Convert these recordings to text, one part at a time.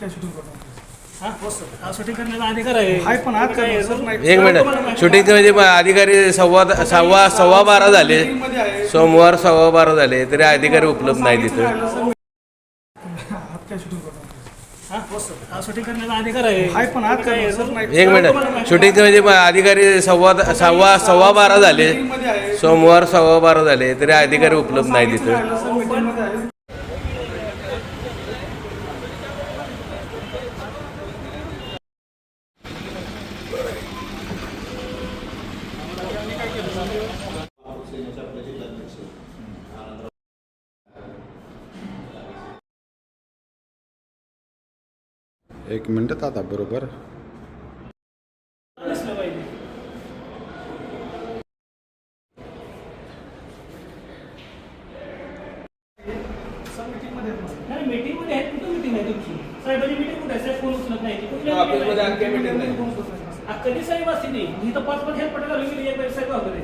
काय शूटिंग करतो हा? हा, शूटिंग करण्याचा अधिकार आहे. हाय पण आज काय काय आहे? सर नाही. एक मिनिट. शूटिंग म्हणजे अधिकारी सव्वा सव्वा सव्वा बारा झाले. सोमवार सव्वा बारा झाले तरी अधिकारी उपलब्ध नाही तिथं आज काय शूटिंग करतो हा? हा, शूटिंग करण्याचा अधिकार आहे. हाय पण आज काय काय आहे? सर नाही. एक मिनिट. शूटिंग म्हणजे अधिकारी सव्वा सव्वा सव्वा बारा झाले. सोमवार सव्वा बारा झाले तरी अधिकारी उपलब्ध नाही तिथं एक मिनिट आता बरोबर। नसलं मीटिंग मध्ये आहे कुठं मीटिंग आहे तुमची? साहेबांची मीटिंग कुठे आहे? साहेब फ़ोन उचलत नाही. आ, कधी साहेब असते ती मी तर पाच पाच हेल्प घालून गेली एक साहेब वगैरे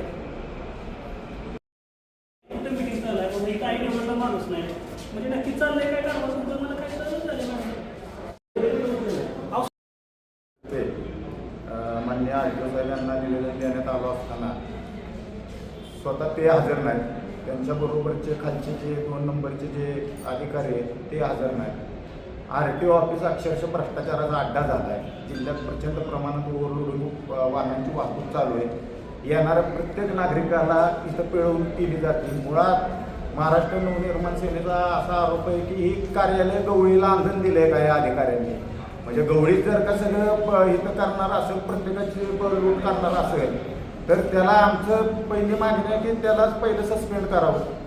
कुठं मीटिंग चालू आहे बाबा, इथं निवडला माणूस नाही. म्हणजे नक्की चाललंय काय कारभार तर मला काय कळलं झालं नाही आयुक्त साहेबांना निवेदन देण्यात आलं असताना स्वतः ते हजर नाहीत. त्यांच्याबरोबरचे खालचे जे दोन नंबरचे जे अधिकारी आहेत ते हजर नाहीत. आर टी ओ ऑफिस अक्षरशः भ्रष्टाचाराचा अड्डा झाला आहे जिल्ह्यात प्रचंड प्रमाणात ओव्हरलोडिंग वाहनांची वाहतूक चालू आहे. येणाऱ्या प्रत्येक नागरिकाला इथं पिळवून केली जाते. मुळात महाराष्ट्र नवनिर्माण सेनेचा असा आरोप आहे की ही कार्यालय गवळीला अंधन दिलं आहे काही अधिकाऱ्यांनी? म्हणजे गवळीत जर का सगळं प- इथं करणार असेल प्रत्येकाची लूट करणार असेल तर त्याला आमचं पहिली मागणी आहे की त्यालाच पहिलं सस्पेंड करावं.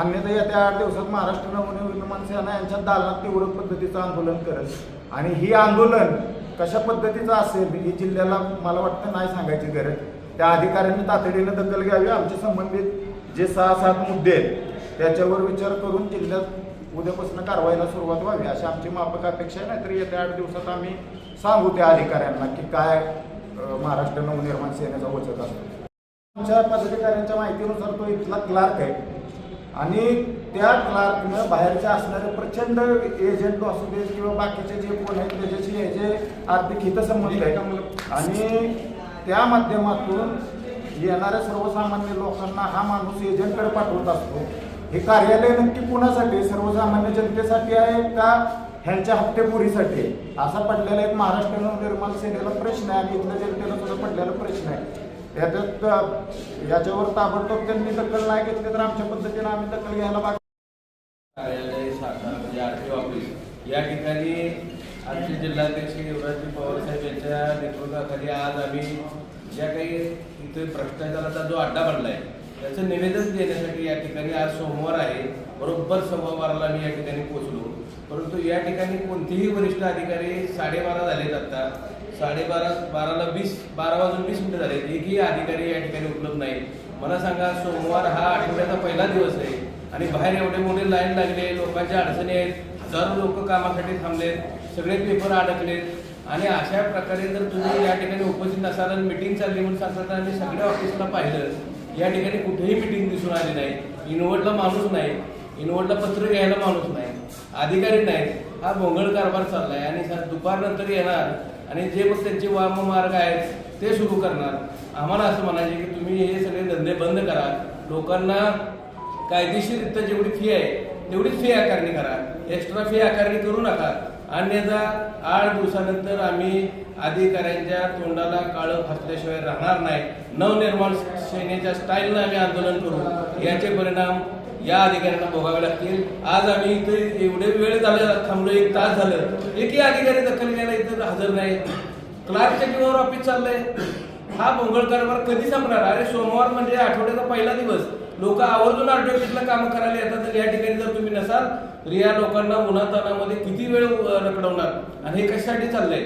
अन्यथा येत्या आठ दिवसात महाराष्ट्र नवनिर्माण सेना यांच्या दालनात तीव्र पद्धतीचं आंदोलन करत आणि ही आंदोलन कशा पद्धतीचं असेल ही जिल्ह्याला मला वाटतं नाही सांगायची गरज. त्या अधिकाऱ्यांनी तातडीनं दखल घ्यावी. आमच्या संबंधित जे सहा सात मुद्दे आहेत त्याच्यावर विचार करून जिल्ह्यात उद्यापासून कारवाईला सुरुवात व्हावी अशी आमची माफक अपेक्षा आहे. नाहीतर येत्या आठ दिवसात आम्ही सांगू त्या अधिकाऱ्यांना की काय महाराष्ट्र नवनिर्माण सेनेचा वचक असतो. आमच्या पदाधिकाऱ्यांच्या माहितीनुसार तो इथला क्लार्क आहे. आणि त्या क्लार्कनं बाहेरचे असणारे प्रचंड एजंट असू दे किंवा बाकीचे जे कोण आहेत त्याच्याशी याचे आर्थिक हितसंबंध आहेत. आणि त्या माध्यमातून येणाऱ्या सर्वसामान्य लोकांना हा माणूस एजंटकडे पाठवत असतो. हे कार्यालय नक्की कुणासाठी सर्वसामान्य जनतेसाठी आहे का ह्यांच्या हप्तेपुरीसाठी असा पडलेला एक महाराष्ट्र निर्माण सेनेला प्रश्न आहे आणि इथल्या जनतेला सुद्धा पडलेला प्रश्न आहे. याच्यात याच्यावर ताबडतोब त्यांनी दखल नाही घेतली तर आमच्या पद्धतीने आम्ही दखल घ्यायला बाकी कार्यालय शाखा म्हणजे आरटी ऑफिस या ठिकाणी आमचे जिल्हाध्यक्ष युवराजजी पवार साहेब यांच्या नेतृत्वाखाली आज आम्ही ज्या काही इथे भ्रष्टाचाराचा जो अड्डा बनलाय त्याचं निवेदन देण्यासाठी या ठिकाणी आज सोमवार आहे. बरोबर सोमवारला मी या ठिकाणी पोहोचलो. परंतु या ठिकाणी कोणतेही वरिष्ठ अधिकारी साडेबारा झालेत आता. साडेबारा बाराला वीस बारा वाजून वीस मिनिटं झाले. एकही अधिकारी या ठिकाणी उपलब्ध नाही. मला सांगा सोमवार हा आठवड्याचा पहिला दिवस आहे आणि बाहेर एवढे मोठे लाईन लागले लोकांच्या अडचणी आहेत हजारो लोक कामासाठी थांबलेत सगळे पेपर अडकलेत. आणि अशा प्रकारे जर तुम्ही या ठिकाणी उपस्थित नसाल आणि मिटिंग चालली म्हणून सांगतात आणि सगळ्या ऑफिसला पाहिलं या ठिकाणी कुठेही मिटिंग दिसून आली नाही. इनवडला माणूस नाही. इनवडला पत्र घ्यायला माणूस नाही. अधिकारी नाहीत. हा भोंगळ कारभार चाललाय. आणि सा- दुपारनंतर येणार. आणि जे मग त्यांचे वाम मार्ग आहेत ते सुरू करणार. आम्हाला असं म्हणायचे की तुम्ही हे सगळे धंदे बंद करा. लोकांना कायदेशीररित्या जेवढी फी आहे तेवढीच फी आकारणी करा. एक्स्ट्रा फी आकारणी करू नका. अन्यथा आठ दिवसानंतर आम्ही अधिकाऱ्यांच्या तोंडाला काळं फासल्याशिवाय राहणार नाही. नवनिर्माण सेनेच्या स्टाईलनं आम्ही आंदोलन करू. याचे परिणाम या अधिकाऱ्यांना भोगावे लागतील. आज आम्ही इथे एवढे वेळ झाले थांबलो एक तास झालं. एकही अधिकारी दखल घ्यायला इथं हजर नाही. क्लार्कच्या जीवावर ऑफिस चाललंय. हा भोंगळ कारभार कधी संपणार? अरे सोमवार म्हणजे आठवड्याचा पहिला दिवस. लोक आवर्जून आठवड्यातलं काम करायला येतात तर या ठिकाणी जर तुम्ही नसाल तर या लोकांना उन्हातानामध्ये किती वेळ रकडवणार रखडवणार? आणि हे कशासाठी चाललंय?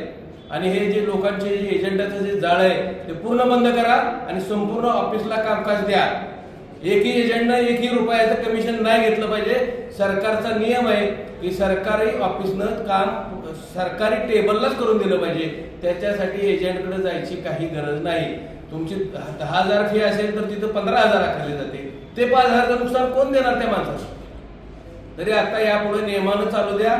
आणि हे जे लोकांचे जे जे जाळ आहे ते पूर्ण बंद करा आणि संपूर्ण ऑफिसला कामकाज द्या. एकही एजंटनं एकही रुपयाचं कमिशन नाही घेतलं पाहिजे. सरकारचा नियम आहे की सरकारी ऑफिसनं काम सरकारी टेबललाच करून दिलं पाहिजे. त्याच्यासाठी एजंटकडे जायची काही गरज नाही. तुमची दहा हजार फी असेल तर तिथं पंधरा हजार आकारली जाते. ते पाच हजारचं नुकसान कोण देणार त्या माणसाला तरी आता यापुढे नियमानं चालू द्या.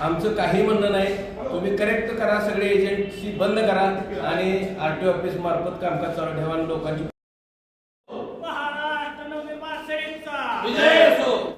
आमचं काही म्हणणं नाही. तुम्ही करेक्ट करा सगळे एजंटशी बंद करा आणि आर टी ऑफिस मार्फत कामकाज चालू ठेवा लोकांची